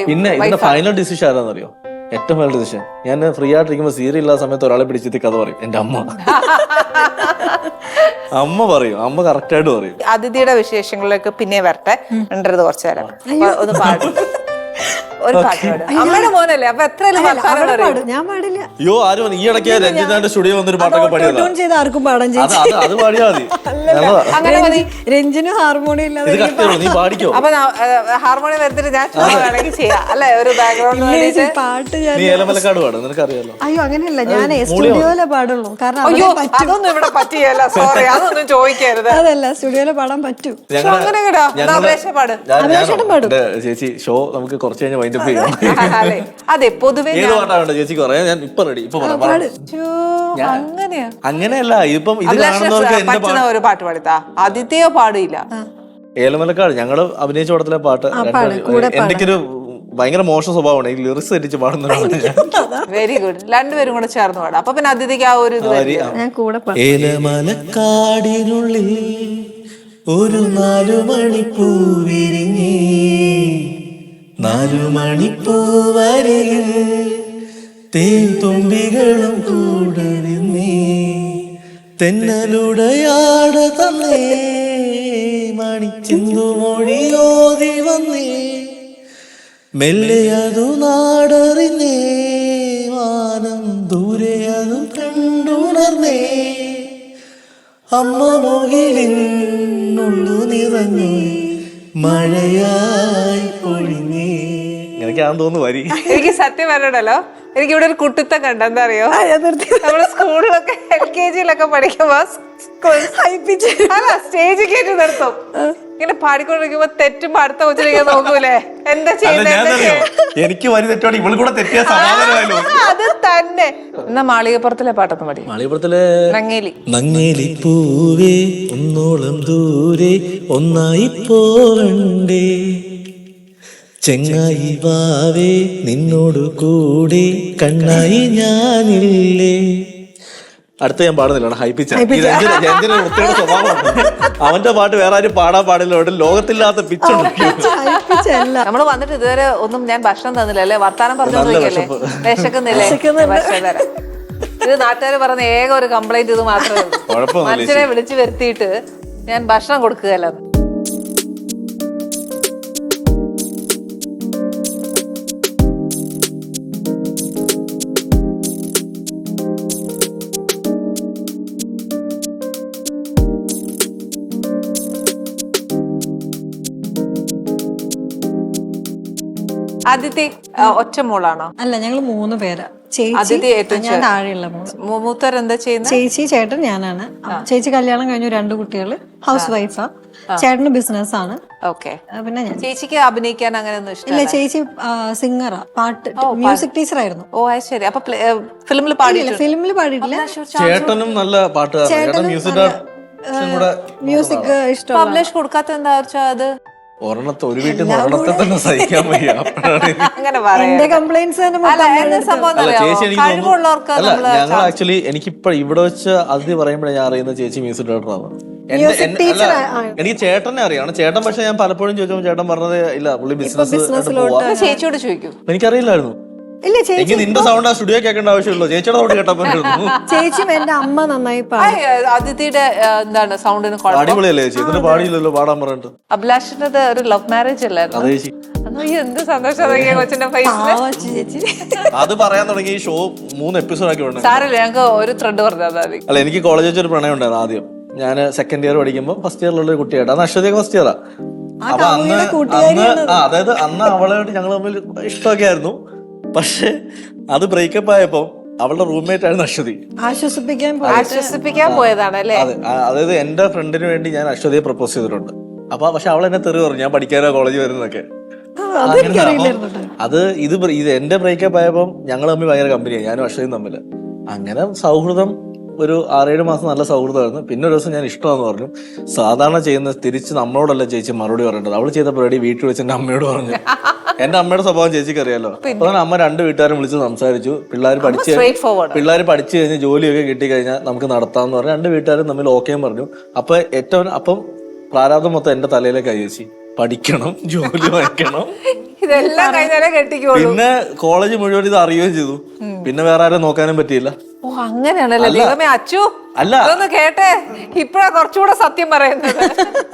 പിന്നെ ഇതിന്റെ ഫൈനൽ ഡിസിഷൻ ആരാന്നറിയോ? ഏറ്റവും നല്ല ഡിസിഷൻ ഞാൻ ഫ്രീ ആയിട്ടിരിക്കുമ്പോൾ സീരിയൽ ഇല്ലാത്ത സമയത്ത് ഒരാളെ പിടിച്ചിട്ട് കഥ പറയും. എന്റെ അമ്മ. അമ്മ പറയും. അമ്മ കറക്റ്റ് ആയിട്ട് പറയും. അതിഥിയുടെ വിശേഷങ്ങളിലേക്ക് പിന്നെ വരട്ടെ. കുറച്ചു നേരം. ഒന്ന് പാടും. ഒരു പാട്ട് പാടും. അമ്മയുടെ മോനല്ലേ? അപ്പൊ എത്ര ഞാൻ പാടില്ല. അയ്യോ ആരും ഈ ഇടയ്ക്ക് രഞ്ജിതാന്റെ സ്റ്റുഡിയോ വന്നൊരു പാട്ടൊക്കെ പാടിയതാ. ട്യൂൺ ചെയ്ത് ആർക്കും പാടാൻ അത് അത് അത് പാടിയാ മതി. നല്ലതാ. അങ്ങനെ മതി. രഞ്ജിന് ഹാർമോണിയം ഇല്ലാതെ ഇത് കറക്റ്റ് നീ പാടിക്കോ? അപ്പൊ ഹാർമോണിയം വരുത്തിട്ട് ഞാൻ വേണമെങ്കിൽ ചെയ്യാം. അല്ലെ? ഒരു ബാക്ക്ഗ്രൗണ്ട് ചേച്ചി, പാട്ട് ഞാൻ നീ ഏലമലക്കാട് പാടും നിനക്കറിയാലോ? അയ്യോ അങ്ങനെയല്ല. ഞാൻ സ്റ്റുഡിയോയിലെ പാടുള്ളൂ. കാരണം അവിടെ അയ്യോ അതൊന്നും ഇവിടെ പറ്റിയല്ല. സോറി അതൊന്നും ചോദിക്കരുത്. അതല്ല സ്റ്റുഡിയോയിലെ പാടാൻ പറ്റൂ. ഞങ്ങൾ അങ്ങനെ കേട്ടോ ഞങ്ങൾ അഭിലാഷേ പാട്. ഞാൻ-? എന്റെ ചേച്ചി ഷോ നമുക്ക് കുറച്ച് കഴിഞ്ഞ് വൈൻഡപ്പ് ചെയ്യാം. അതെ അതെ. പൊതുവെ ഏത് പാട്ടാണ് ചേച്ചിക്ക് പറയാം ഞാൻ ഇപ്പൊ റെഡി ഇപ്പൊ അങ്ങനെയല്ല ഇപ്പം ഇത് കാണുന്നവർക്ക് ഒരു പാട്ട് പാടിത്താ ആദിത്യയോ പാടില്ല ഏലമലക്കാട് ഞങ്ങൾ അഭിനയിച്ച പടത്തിലെ പാട്ട് എന്തെങ്കിലും ഒരു ഭയങ്കര മോശം സ്വഭാവമാണ്. ഈ ലിറിക്സ് തെറ്റിച്ച് പാടുന്നതാണ് ഞാൻ. വെരി ഗുഡ് രണ്ടുപേരും കൂടെ ചേർന്ന് പാടാം. അപ്പൊ പിന്നെ അതിഥിക്ക് ആ ഒരു ഏലമലക്കാടിനുള്ളിൽ ഒരു നാലു മണിപ്പൂ വിരിഞ്ഞേ. നാലു മണിപ്പൂ വരയിൽ തേൻ തുമ്പികളും കൂടെ നിന്നേ. തെന്നലുടയാട തന്നേ. മണിച്ചിന്തു മൊഴിയോതി വന്നേ. മെല്ലെ അതു നാടറിഞ്ഞേ. വാനം ദൂരെ അതു കണ്ടുണർന്നേ. അമ്മ മുകിലിനുള്ളു നിറഞ്ഞു മഴയായി പൊഴിഞ്ഞേ. എനിക്കാന്ന് തോന്നുന്നു വരി. എനിക്ക് സത്യം പറയണല്ലോ എനിക്ക് ഇവിടെ ഒരു കുട്ടിത്തം കണ്ട എന്താ അറിയോ? നമ്മൾ സ്കൂളിലൊക്കെ എൽ കെ ജിയിലൊക്കെ പഠിക്കുമ്പോ അല്ല സ്റ്റേജ് കയറ്റി നിർത്തും. ഇങ്ങനെ പാടിക്കൊണ്ടിരിക്കുമ്പോ തെറ്റും അടുത്ത കൊച്ചിലേക്ക് നോക്കൂലേ? എന്താ ചെയ്യുന്നത് എനിക്ക് വരി തെറ്റോടെ ഇവൾ കൂടെ തെറ്റിയ അത് തന്നെ. എന്നാ മാളികപ്പുറത്തിലെ പാട്ടൊന്നും പാടി. മാളികപ്പുറത്തിലെ നങ്ങേലി. നങ്ങേലി പൂവേ ഒന്നോളം ദൂരെ ഒന്നായി പോവണ്ടേ? ചെങ്ങായി വാവേ നിന്നോട് കൂടെ കണ്ണായി ഞാനില്ലേ. അടുത്ത ഞാൻ പാടുന്നില്ല ഹൈപ്പിച്ച. സ്വഭാവമാണ് അവന്റെ പാട്ട് വേറെ ആരും പാടാൻ പാടില്ല ലോകത്തില്ലാത്ത പിച്ചുണ്ട് നമ്മൾ വന്നിട്ട് ഇതുവരെ ഒന്നും ഞാൻ ഭക്ഷണം തന്നില്ല അല്ലേ? വർത്താനം പറഞ്ഞു വിശക്കുന്നില്ലേ? ഇത് നാട്ടുകാർ പറഞ്ഞ ഏക ഒരു കംപ്ലൈന്റ് ഇത് മാത്രമേ മനുഷ്യനെ വിളിച്ചു വരുത്തിയിട്ട് ഞാൻ ഭക്ഷണം കൊടുക്കുകയല്ല ആദിത്യ ആ, ഒറ്റ മോളാണോ? അല്ല ഞങ്ങൾ മൂന്ന് പേരാ. ചേച്ചി ഞാൻ താഴെയുള്ള മോൾ. മൂ- മൂത്തവർ എന്താ ചെയ്യുന്നത് ചേച്ചി ചേട്ടൻ ഞാനാണ്. ചേച്ചി കല്യാണം കഴിഞ്ഞു രണ്ട് കുട്ടികൾ ഹൗസ് വൈഫാ. ചേട്ടന് ബിസിനസ് ആണ്. ഓക്കെ. പിന്നെ ഞാൻ. ചേച്ചിക്ക് അഭിനയിക്കാൻ അങ്ങനെ ഇല്ല ചേച്ചി സിംഗറാ പാട്ട് മ്യൂസിക് ടീച്ചർ ആയിരുന്നു. ഓ ശരി. അപ്പൊ ഫിലിമിൽ പാടിയില്ല ഫിലിമിൽ പാടിയിട്ടില്ല. ചേട്ടനും നല്ല പാട്ടുകാരൻ ചേട്ടൻ മ്യൂസിക് ഇഷ്ടം പബ്ലിഷ് കൊടുക്കാത്ത എന്താ വെച്ചാ അത്? ഒരെണ്ണത്തെ ഒരു വീട്ടിൽ നിന്ന് ഒരെണ്ണത്തെ തന്നെ സഹിക്കാൻ വയ്യ. അങ്ങനെ പറയാം. എന്റെ കംപ്ലൈന്റ്സ് ഞങ്ങൾ ആക്ച്വലി എനിക്കിപ്പോ ഇവിടെ വെച്ച് അതിഥി പറയുമ്പോഴേ ഞാൻ അറിയുന്ന ചേച്ചി മ്യൂസിക് ഡയറക്ടറാണ് എനിക്ക് ചേട്ടനെ അറിയാം. ചേട്ടൻ പക്ഷെ ഞാൻ പലപ്പോഴും ചോദിക്കുമ്പോൾ ചേട്ടൻ പറഞ്ഞത് ഇല്ല പുള്ളി ബിസിനസ് ചേച്ചിയോട് ചോദിക്കൂ. എനിക്കറിയില്ലായിരുന്നു. ഇല്ല ചേച്ചി എനിക്ക് നിന്റെ സൗണ്ട് ആ സ്റ്റുഡിയോ കേൾക്കേണ്ട ആവശ്യമുള്ളൂ ചേച്ചിയുടെ സൗണ്ട് കേട്ടാ പോയിരുന്നു ചേച്ചിയും എന്റെ അമ്മ നന്നായി പാടും. ആ, അതിഥിയുടെ ആ, എന്താണ് സൗണ്ടിന് കുഴപ്പം? അടിപൊളിയല്ലേ ചേച്ചി? ഇതിന് പാടിയില്ലല്ലോ പാടാൻ പറഞ്ഞിട്ട്. അഭിലാഷിന്റെ ഒരു ലവ് മാരേജ് അല്ലായിരുന്നു. അതെ ചേച്ചി. അന്ന് എന്ത് സന്തോഷം നോക്കിയ കൊച്ചിന്റെ ഫേസിൽ പാവാച്ചി ചേച്ചി. അത് പറയാൻ തുടങ്ങി ഈ ഷോ മൂന്ന് എപ്പിസോഡ് ആക്കി വേണം സാരല്ല ഞങ്ങൾക്ക് ഒരു ത്രെഡ് പറഞ്ഞാൽ മതി. അല്ല എനിക്ക് കോളേജിൽ വെച്ചൊരു പ്രണയം ഉണ്ടായിരുന്നു ആദ്യം. ഞാൻ സെക്കൻഡ് ഇയർ പഠിക്കുമ്പോൾ ഫസ്റ്റ് ഇയറിലുള്ള ഒരു കുട്ടിയായിട്ട്. അന്ന് അശ്വതിയൊക്കെ ഫസ്റ്റ് ഇയറാ അപ്പൊ അന്ന് അന്ന് ആ അതായത് അന്ന് അവളായിട്ട് ഞങ്ങൾ തമ്മിൽ ഇഷ്ടമൊക്കെ ആയിരുന്നു. പക്ഷെ അത് ബ്രേക്കപ്പ് ആയപ്പോ അവളുടെ റൂംമേറ്റ് ആയിരുന്നു അശ്വതി. ആശ്വസിപ്പിക്കാൻ പോയി. ആശ്വസിപ്പിക്കാൻ പോയതാണ് അല്ലേ? അതെ ആ- അതായത് എന്റെ ഫ്രണ്ടിന് വേണ്ടി ഞാൻ അശ്വതിയെ പ്രപ്പോസ് ചെയ്തിട്ടുണ്ട്. അപ്പൊ പക്ഷെ അവൾ എന്നെ തെറി പറഞ്ഞു ഞാൻ പഠിക്കാനോ കോളേജ് വരുന്നൊക്കെ ആ, അതെനിക്കറിയില്ലായിരുന്നു കേട്ടോ. അത് ഇത് ബ്ര- ഇത് എന്റെ ബ്രേക്കപ്പ് ആയപ്പോൾ ഞങ്ങൾ തമ്മിൽ ഭയങ്കര കമ്പനിയാണ് ഞാനും അശ്വതിയും തമ്മിൽ. അങ്ങനെ സൗഹൃദം ഒരു ആറേഴ് മാസം നല്ല സൗഹൃദമായിരുന്നു. പിന്നെ ഒരു ദിവസം ഞാൻ ഇഷ്ടമാണെന്ന് പറഞ്ഞു. സാധാരണ ചെയ്യുന്ന തിരിച്ച് നമ്മളോടല്ല ചേച്ചി മറുപടി പറയേണ്ടത്. അവൾ ചെയ്ത പരിപാടി വീട്ടിൽ വെച്ച് എന്റെ അമ്മയോട് പറഞ്ഞു. എന്റെ അമ്മയുടെ സ്വഭാവം ചേച്ചിക്ക് അറിയാലോ അപ്പൊ അമ്മ രണ്ട് വീട്ടുകാരും വിളിച്ച് സംസാരിച്ചു. പിള്ളേർ പഠിച്ച് സ്ട്രേറ്റ് ഫോർവേഡ് പിള്ളേർ പഠിച്ചു കഴിഞ്ഞ് ജോലിയൊക്കെ കിട്ടി കഴിഞ്ഞാൽ നമുക്ക് നടത്താമെന്ന് പറഞ്ഞു. രണ്ട് വീട്ടുകാരും തമ്മിൽ ഓക്കെയും പറഞ്ഞു. അപ്പൊ ഏറ്റവും അപ്പം പ്രാരാബ്ദം മൊത്തം എന്റെ തലയിലേക്ക് അയച്ചി പഠിക്കണം ജോലി വയ്ക്കണം ഇതെല്ലാം കഴിഞ്ഞാലേ കെട്ടിക്കോളൂ. പിന്നെ കോളേജ് മുഴുവൻ ഇത് അറിയുകയും ചെയ്തു. പിന്നെ വേറെ ആരും നോക്കാനും പറ്റിയില്ല. ഓ അങ്ങനെയാണല്ലേ? ദൈവമേ അച്ചു അല്ല. അതൊന്ന് കേട്ടെ. ഇപ്പഴാ കുറച്ചുകൂടെ സത്യം പറയുന്നത്.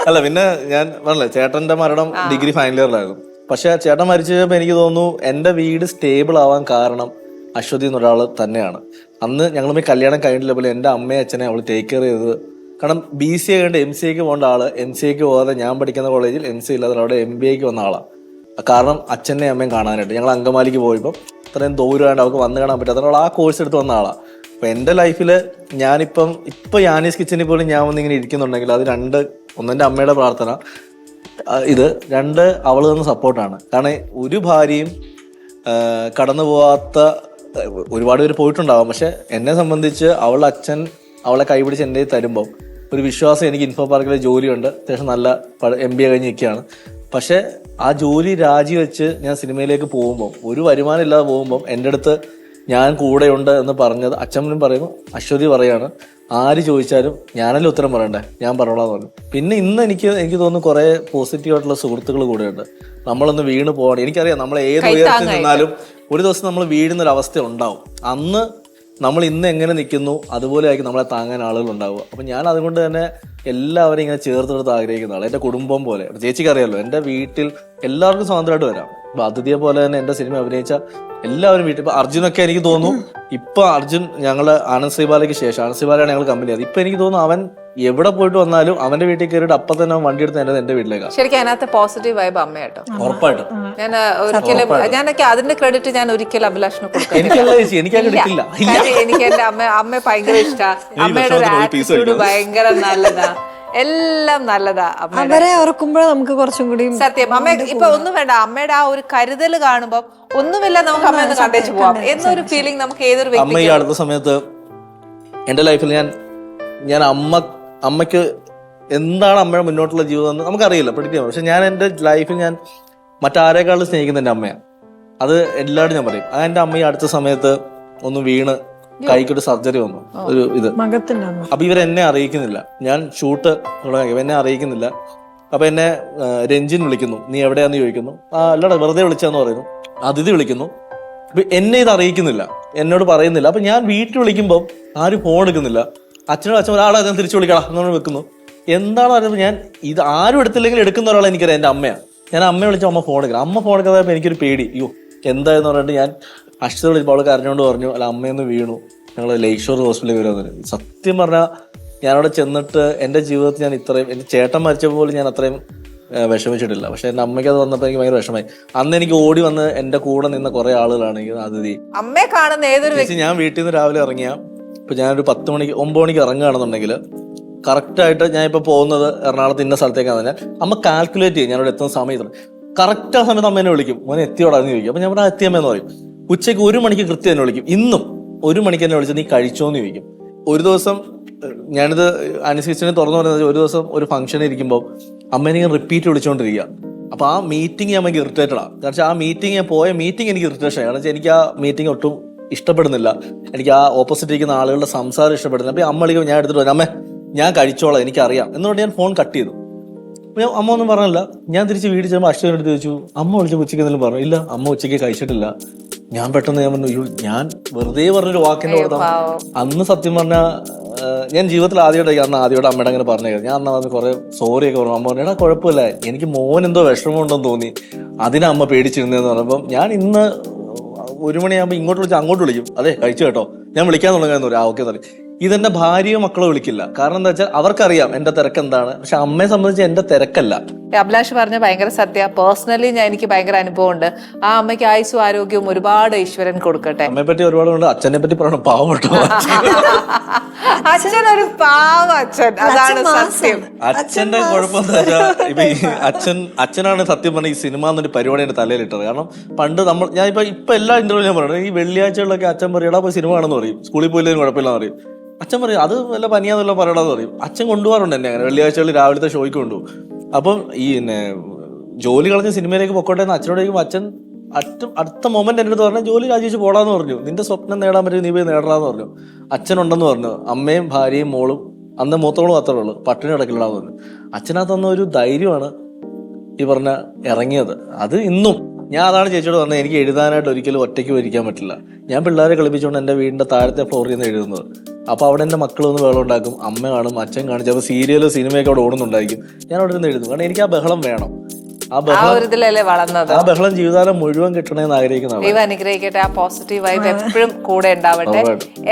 അല്ല പിന്നെ ഞാൻ പറഞ്ഞില്ലേ ചേട്ടന്റെ മരണം ഡിഗ്രി ഫൈനൽ ഇയറിലായിരുന്നു പക്ഷെ ചേട്ടൻ മരിച്ചു കഴിഞ്ഞപ്പോ എനിക്ക് തോന്നുന്നു എന്റെ വീട് സ്റ്റേബിൾ ആവാൻ കാരണം അശ്വതി എന്നൊരാൾ തന്നെയാണ്. അന്ന് ഞങ്ങൾ മീ കല്യാണം കഴിഞ്ഞില്ല പോലെ എന്റെ അമ്മയും അച്ഛനെ അവൾ ടേക്ക് കെയർ ചെയ്തത്. കാരണം ബി സി എ കഴിഞ്ഞ് എം സി എക്ക് പോകേണ്ട ആൾ എം സി എക്ക് പോകാതെ ഞാൻ പഠിക്കുന്ന കോളേജിൽ എം സി ഇല്ലാതെ അവിടെ എം ബി എക്ക് വന്ന ആളാണ് കാരണം അച്ഛനെയും അമ്മയും കാണാനായിട്ട്. ഞങ്ങൾ അങ്കമാലിക്ക് പോയപ്പോൾ ഇത്രയും ദൂരമായിട്ട് അവർക്ക് വന്ന് കാണാൻ പറ്റാത്ത അവൾ ആ കോഴ്സ് എടുത്ത് വന്ന ആളാണ് അപ്പോൾ എന്റെ ലൈഫിൽ ഞാനിപ്പം ഇപ്പോൾ യാനീസ് കിച്ചനിൽ പോലും ഞാൻ വന്ന് ഇങ്ങനെ ഇരിക്കുന്നുണ്ടെങ്കിൽ അത് രണ്ട് ഒന്നെന്റെ അമ്മയുടെ പ്രാർത്ഥന ഇത് രണ്ട് അവൾ തന്ന സപ്പോർട്ടാണ്. കാരണം ഒരു ഭാര്യയും കടന്നു പോവാത്ത ഒരുപാട് പേര് പോയിട്ടുണ്ടാവാം. പക്ഷെ എന്നെ സംബന്ധിച്ച് അവളുടെ അച്ഛൻ അവളെ കൈപിടിച്ച് എന്റെ തരുമ്പം ഒരു വിശ്വാസം എനിക്ക് ഇൻഫോ പാർക്കിലെ ജോലിയുണ്ട്. അത്യാവശ്യം നല്ല എം ബി എ കഴിഞ്ഞ് നിൽക്കുകയാണ്. പക്ഷേ ആ ജോലി രാജിവെച്ച് ഞാൻ സിനിമയിലേക്ക് പോകുമ്പോൾ ഒരു വരുമാനം ഇല്ലാതെ പോകുമ്പോൾ എന്റെ അടുത്ത് ഞാൻ കൂടെയുണ്ട് എന്ന് പറഞ്ഞത് അച്ഛമ്മനും പറയുന്നു അശ്വതി പറയാണ് ആര് ചോദിച്ചാലും ഞാനല്ലേ ഉത്തരം പറയണ്ടേ? ഞാൻ പറഞ്ഞോളാന്ന് പറഞ്ഞു. പിന്നെ ഇന്ന് എനിക്ക് എനിക്ക് തോന്നുന്നു കുറെ പോസിറ്റീവ് ആയിട്ടുള്ള സുഹൃത്തുക്കൾ കൂടെയുണ്ട്. നമ്മളൊന്ന് വീണ് പോവാണ്. എനിക്കറിയാം നമ്മൾ ഏത് ഉയരത്തിൽ നിന്നാലും ഒരു ദിവസം നമ്മൾ വീഴുന്ന ഒരു അവസ്ഥ ഉണ്ടാവും. അന്ന് നമ്മൾ ഇന്ന് എങ്ങനെ നിൽക്കുന്നു അതുപോലെ ആയിരിക്കും നമ്മളെ താങ്ങാൻ ആളുകൾ ഉണ്ടാവുക. അപ്പം ഞാൻ അതുകൊണ്ട് തന്നെ എല്ലാവരും ഇങ്ങനെ ചേർത്തെടുത്ത് ആഗ്രഹിക്കുന്ന ആൾ എന്റെ കുടുംബം പോലെ. ചേച്ചിക്ക് അറിയാലോ എന്റെ വീട്ടിൽ എല്ലാവർക്കും സ്വാതന്ത്ര്യമായിട്ട് വരാം. അപ്പൊ അതിഥിയെ പോലെ തന്നെ എന്റെ സിനിമ അഭിനയിച്ച എല്ലാവരും വീട്ടിൽ ഇപ്പൊ അർജുനൊക്കെ എനിക്ക് തോന്നുന്നു. ഇപ്പൊ അർജുൻ ഞങ്ങൾ ആനന്ദ് ശ്രീബാലയ്ക്ക് ശേഷം ആനന്ദ് ശ്രീബാലയാണ് ഞങ്ങൾ കമ്പനി അത് ഇപ്പൊ എനിക്ക് തോന്നുന്നു അവൻ എവിടെ പോയിട്ട് വന്നാലും അവന്റെ വീട്ടിൽ കയറിയിട്ട് അപ്പൊ തന്നെ അവൻ വണ്ടി എടുത്ത് എന്റെ എന്റെ വീട്ടിലേക്കാണ് ശരിക്കും അതിനകത്ത് പോസിറ്റീവ് വൈബ് അമ്മയായിട്ടോ ഉറപ്പായിട്ടും. ഞാൻ ഒരിക്കലും ഞാനൊക്കെ അതിന്റെ ക്രെഡിറ്റ് ഞാൻ ഒരിക്കലും അഭിലാഷിന് കൊടുക്കാം എനിക്കല്ല ചേച്ചി എനിക്ക് എനിക്ക് എന്റെ അമ്മ അമ്മയെ ഭയങ്കര ഇഷ്ടമാണ് അമ്മയുടെ ഒരു ആറ്റിറ്റ്യൂഡ് ഭയങ്കര നല്ലതാ. എല്ലാം നല്ലതാ അവരെ ഓർക്കുമ്പോഴേ നമുക്ക് കുറച്ചും കൂടി സത്യം. അമ്മ ഇപ്പൊ ഒന്നും വേണ്ട. അമ്മയുടെ ആ ഒരു കരുതൽ കാണുമ്പോൾ ഒന്നുമില്ല നമുക്ക് അമ്മ ഒന്ന് കണ്ടേച്ചു പോവാം. എന്നൊരു ഫീലിംഗ് നമുക്ക് ഏതൊരു അമ്മ ഈ അടുത്ത സമയത്ത് എന്റെ ലൈഫിൽ ഞാൻ ഞാൻ അമ്മ അമ്മയ്ക്ക് എന്താണ് അമ്മയുടെ മുന്നോട്ടുള്ള ജീവിതം എന്ന് നമുക്കറിയില്ല പഠിക്കാം പക്ഷെ ഞാൻ എന്റെ ലൈഫിൽ ഞാൻ മറ്റാരേക്കാളും സ്നേഹിക്കുന്ന എന്റെ അമ്മയാണ്. അത് എല്ലാവരും ഞാൻ പറയും. അത് എന്റെ അമ്മ ഈ അടുത്ത സമയത്ത് ഒന്ന് വീണ് കൈക്കൊരു സർജറി വന്നു. ഒരു ഇത്. അപ്പൊ ഇവരെന്നെ അറിയിക്കുന്നില്ല. ഞാൻ ഷൂട്ട് തുടങ്ങി. എന്നെ അറിയിക്കുന്നില്ല. അപ്പൊ എന്നെ രഞ്ജിൻ വിളിക്കുന്നു. നീ എവിടെയാന്ന്? ചോദിക്കുന്നു. ആ അല്ലടാ വെറുതെ വിളിച്ചാന്ന് പറയുന്നു. അതിഥി വിളിക്കുന്നു. അപ്പൊ എന്നെ ഇത് അറിയിക്കുന്നില്ല. എന്നോട് പറയുന്നില്ല. അപ്പൊ ഞാൻ വീട്ടിൽ വിളിക്കുമ്പോൾ ആരും ഫോൺ എടുക്കുന്നില്ല. അച്ഛനോട് അച്ഛൻ ഒരാളെ അദ്ദേഹം തിരിച്ചു വിളിക്കണം എന്നോട് വെക്കുന്നു. എന്താണ് പറയുമ്പോൾ ഞാൻ ഇത് ആരും എടുത്തില്ലെങ്കിൽ എടുക്കുന്ന ഒരാളെ എനിക്കറിയാം. എന്റെ അമ്മയാണ്. ഞാൻ അമ്മയെ വിളിച്ച അമ്മ ഫോൺ എടുക്കണം. അമ്മ ഫോൺ എടുക്കാതെ എനിക്കൊരു പേടി. അയ്യോ എന്തായെന്ന് പറഞ്ഞിട്ട് ഞാൻ അക്ഷത വിളിച്ചപ്പോൾ അവൾ കരഞ്ഞോണ്ട് പറഞ്ഞു അല്ല അമ്മയൊന്ന് വീണു. ഞങ്ങൾ ലൈഷോർ ഹോസ്പിറ്റലിൽ വരുമെന്ന് സത്യം പറഞ്ഞാൽ ഞാനവിടെ ചെന്നിട്ട് എന്റെ ജീവിതത്തിൽ ഞാൻ ഇത്രയും എന്റെ ചേട്ടൻ മരിച്ചപ്പോൾ പോലും ഞാൻ അത്രയും വിഷമിച്ചിട്ടില്ല. പക്ഷെ എന്റെ അമ്മയ്ക്ക് അത് വന്നപ്പോൾ എനിക്ക് ഭയങ്കര വിഷമമായി. അന്ന് എനിക്ക് ഓടി വന്ന് എന്റെ കൂടെ നിന്ന കുറെ ആളുകളാണ് അതിഥി. അമ്മയെ കാണുന്ന ഏതൊരു ഞാൻ വീട്ടിൽ നിന്ന് രാവിലെ ഇറങ്ങിയ ഇപ്പൊ ഞാനൊരു പത്ത് മണിക്ക് ഒമ്പത് മണിക്ക് ഇറങ്ങുകയാണെന്നുണ്ടെങ്കിൽ കറക്റ്റായിട്ട് ഞാൻ ഇപ്പോൾ പോകുന്നത് എറണാകുളത്ത് ഇന്ന സ്ഥലത്തേക്കാണ് ഞാൻ അമ്മ കാൽക്കുലേറ്റ് ചെയ്യും ഞാനിവിടെ എത്തുന്ന സമയത്ത് കറക്റ്റ് ആ സമയത്ത് അമ്മ എന്നെ വിളിക്കും മോനെ എത്തിയോടാന്ന് ചോദിക്കും. അപ്പം ഞാൻ പറഞ്ഞാൽ എത്തിയമ്മയെന്ന് പറയും. ഉച്ചയ്ക്ക് ഒരു മണിക്ക് കൃത്യം എന്നെ വിളിക്കും. ഇന്നും ഒരു മണിക്ക് എന്നെ വിളിച്ച് നീ കഴിച്ചോന്ന് ചോദിക്കും. ഒരു ദിവസം ഞാനിത് അനുസരിച്ചിനെ തുറന്നു പറയുന്നത് ഒരു ദിവസം ഒരു ഫംഗ്ഷൻ ഇരിക്കുമ്പോൾ അമ്മേനെ ഇങ്ങനെ റിപ്പീറ്റ് വിളിച്ചുകൊണ്ടിരിക്കുക അപ്പോൾ ആ മീറ്റിംഗ് ഞാൻ എനിക്ക് ഇറിറ്റേറ്റഡാണ് കാരണം ആ മീറ്റിംഗ് ഞാൻ പോയ മീറ്റിംഗ് എനിക്ക് ഇറിറ്റേഷൻ കാരണം എനിക്ക് ആ മീറ്റിംഗ് ഒട്ടും ഇഷ്ടപ്പെടുന്നില്ല. എനിക്ക് ആ ഓപ്പോസിറ്റ് ഇരിക്കുന്ന ആളുകളുടെ സംസാരം ഇഷ്ടപ്പെടുന്നില്ല. അപ്പോൾ അമ്മ വിളിക്കുമ്പോൾ ഞാൻ എടുത്തിട്ട് വരും അമ്മേ ഞാൻ കഴിച്ചോളാം എനിക്കറിയാം. എന്നുകൊണ്ട് ഞാൻ ഫോൺ കട്ട് ചെയ്തു. ഞാൻ അമ്മ ഒന്നും പറഞ്ഞില്ല. ഞാൻ തിരിച്ച് വീട്ടിൽ ചെല്ലുമ്പോൾ അശ്വതി എടുത്ത് ചോദിച്ചു അമ്മ വിളിച്ച ഉച്ചയ്ക്ക് എന്തെങ്കിലും പറഞ്ഞു? ഇല്ല അമ്മ ഉച്ചയ്ക്ക് കഴിച്ചിട്ടില്ല. ഞാൻ പെട്ടെന്ന് ഞാൻ പറഞ്ഞു "അയ്യോ, ഞാൻ വെറുതെ പറഞ്ഞൊരു വാക്കിന്റെ കൂടെ. അന്ന് സത്യം പറഞ്ഞാൽ ഞാൻ ജീവിതത്തിൽ ആദ്യമായിട്ട് അന്ന് ആദ്യമായിട്ട് അമ്മയുടെ അങ്ങനെ പറഞ്ഞു ഞാൻ അന്ന് വന്ന് കുറെ സോറി ഒക്കെ പറഞ്ഞു. അമ്മ പറഞ്ഞു എടാ കുഴപ്പമില്ല. എനിക്ക് മോൻ എന്തോ വിഷമമുണ്ടെന്ന് തോന്നി. അതിനെ അമ്മ പേടിച്ചിരുന്നതെന്ന് പറഞ്ഞപ്പം ഞാൻ ഇന്ന് ഒരു മണിയാകുമ്പോൾ ഇങ്ങോട്ട് വിളിച്ചാൽ അങ്ങോട്ട് വിളിക്കും. അതെ കഴിച്ചു കേട്ടോ. ഞാൻ വിളിക്കാൻ തുടങ്ങാൻ പറയും ആ ഓക്കെ പറയും ഇതെന്റെ ഭാര്യയോ മക്കളോ വിളിക്കില്ല. കാരണം എന്താ വെച്ചാൽ അവർക്കറിയാം എന്റെ തിരക്ക് എന്താണ്. പക്ഷെ അമ്മയെ സംബന്ധിച്ച് എന്റെ തിരക്കല്ല. അഭിലാഷ് പറഞ്ഞ ഭയങ്കര സത്യ. പേഴ്സണലി ഞാൻ എനിക്ക് ഭയങ്കര അനുഭവമുണ്ട്. ആ അമ്മയ്ക്ക് ആയുസും ആരോഗ്യവും ഒരുപാട് ഈശ്വരൻ കൊടുക്കട്ടെ. അമ്മയെ പറ്റി ഒരുപാട് ഉണ്ട് അച്ഛനെ പറ്റി പറയണം. പാവട്ടോ. അച്ഛൻ ഒരു പാവ അച്ഛൻ. അതാണ് സത്യം. അച്ഛന്റെ കുഴപ്പം അച്ഛൻ അച്ഛനാണ് സത്യം പറഞ്ഞ ഈ സിനിമ എന്നൊരു പരിപാടി എന്റെ തലയിലിട്ടത്. കാരണം പണ്ട് നമ്മൾ ഞാൻ ഇപ്പൊ ഇപ്പൊ എല്ലാ ഇന്റർവ്യൂ ഞാൻ പറയുന്നത് ഈ വെള്ളിയാഴ്ചകളിലൊക്കെ അച്ഛൻ പറയും എടാ പോയി സിനിമ ആണെന്ന് പറയും. സ്കൂളിൽ പോയില്ലെങ്കിലും കുഴപ്പമില്ലെന്ന് പറയും. അച്ഛൻ പറയും അത് വല്ല പനിയാന്നല്ല പറയണമെന്ന് പറയും. അച്ഛൻ കൊണ്ടുപോകാറുണ്ട് എന്നെ അങ്ങനെ. വെള്ളിയാഴ്ചകളിൽ രാവിലത്തെ ഷോയ്ക്ക് കൊണ്ടുപോകും. അപ്പം ഈ പിന്നെ ജോലി കളഞ്ഞ സിനിമയിലേക്ക് പൊക്കോട്ടെ എന്ന് അച്ഛനോട് അച്ഛൻ അറ്റ അടുത്ത മൊമെന്റ് അടുത്ത് പറഞ്ഞു ജോലി രാജിച്ച് പോടാന്ന് പറഞ്ഞു. നിന്റെ സ്വപ്നം നേടാൻ പറ്റും നീ പോയി നേടാന്ന് പറഞ്ഞു. അച്ഛനുണ്ടെന്ന് പറഞ്ഞു. അമ്മയും ഭാര്യയും മോളും അന്ന് മൂത്തോളം മാത്രമേ ഉള്ളൂ. പട്ടിണി കിടക്കില്ലാന്ന് പറഞ്ഞു. അച്ഛനകത്ത് തന്ന ഒരു ധൈര്യമാണ് ഈ പറഞ്ഞ ഇറങ്ങിയത്. അത് ഇന്നും ഞാൻ അതാണ് ചേച്ചിയോട് പറഞ്ഞത്. എനിക്ക് എഴുതാനായിട്ട് ഒരിക്കലും ഒറ്റയ്ക്ക് ഇരിക്കാൻ പറ്റില്ല. ഞാൻ പിള്ളേരെ കളിപ്പിച്ചുകൊണ്ട് എന്റെ വീടിന്റെ താഴത്തെ ഫ്ലോറിൽ നിന്ന് എഴുതുന്നത്. അപ്പൊ അവിടെ എന്റെ മക്കൾ ഒന്ന് ബഹളം ഉണ്ടാക്കും അമ്മ കാണും അച്ഛൻ കാണും. ചിലപ്പോൾ സീരിയലോ സിനിമയൊക്കെ അവിടെ ഓടുന്നുണ്ടായിരിക്കും. ഞാൻ അവിടെ നിന്ന് എഴുതും. കാരണം എനിക്ക് ആ ബഹളം വേണം. ആ ബഹളം വളർന്നത്? ആ ബഹളം ജീവിതകാലം മുഴുവൻ കിട്ടണമെന്ന് ആഗ്രഹിക്കുന്ന. ദൈവം അനുഗ്രഹിക്കട്ടെ. ആ പോസിറ്റീവ് വൈബ് എപ്പോഴും കൂടെ ഉണ്ടാവട്ടെ.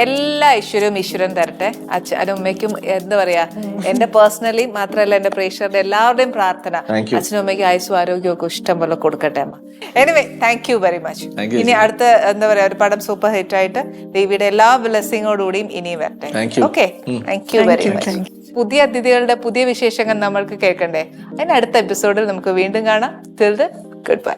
എല്ലാ ഐശ്വര്യവും ഈശ്വരൻ തരട്ടെ. അച്ഛനും അമ്മയ്ക്കും എന്താ പറയാ എന്റെ പേഴ്സണലി മാത്രമല്ല എന്റെ പ്രേക്ഷകരുടെ എല്ലാവരുടെയും പ്രാർത്ഥന. അച്ഛനും അമ്മയ്ക്കും ആയുസും ആരോഗ്യവും ഒക്കെ ഇഷ്ടം പോലെ കൊടുക്കട്ടെ അമ്മ. Anyway thank you very much ഇനി അടുത്ത എന്താ പറയാ ഒരു പടം സൂപ്പർ ഹിറ്റ് ആയിട്ട് ദേവിയുടെ എല്ലാ ബ്ലെസ്സിങ്ങോടുകൂടിയും ഇനിയും വരട്ടെ. Okay thank you very much പുതിയ അതിഥികളുടെ പുതിയ വിശേഷങ്ങൾ നമ്മൾക്ക് കേൾക്കണ്ടേ? അതിന് അടുത്ത എപ്പിസോഡിൽ നമുക്ക് വീണ്ടും കാണാം. Good bye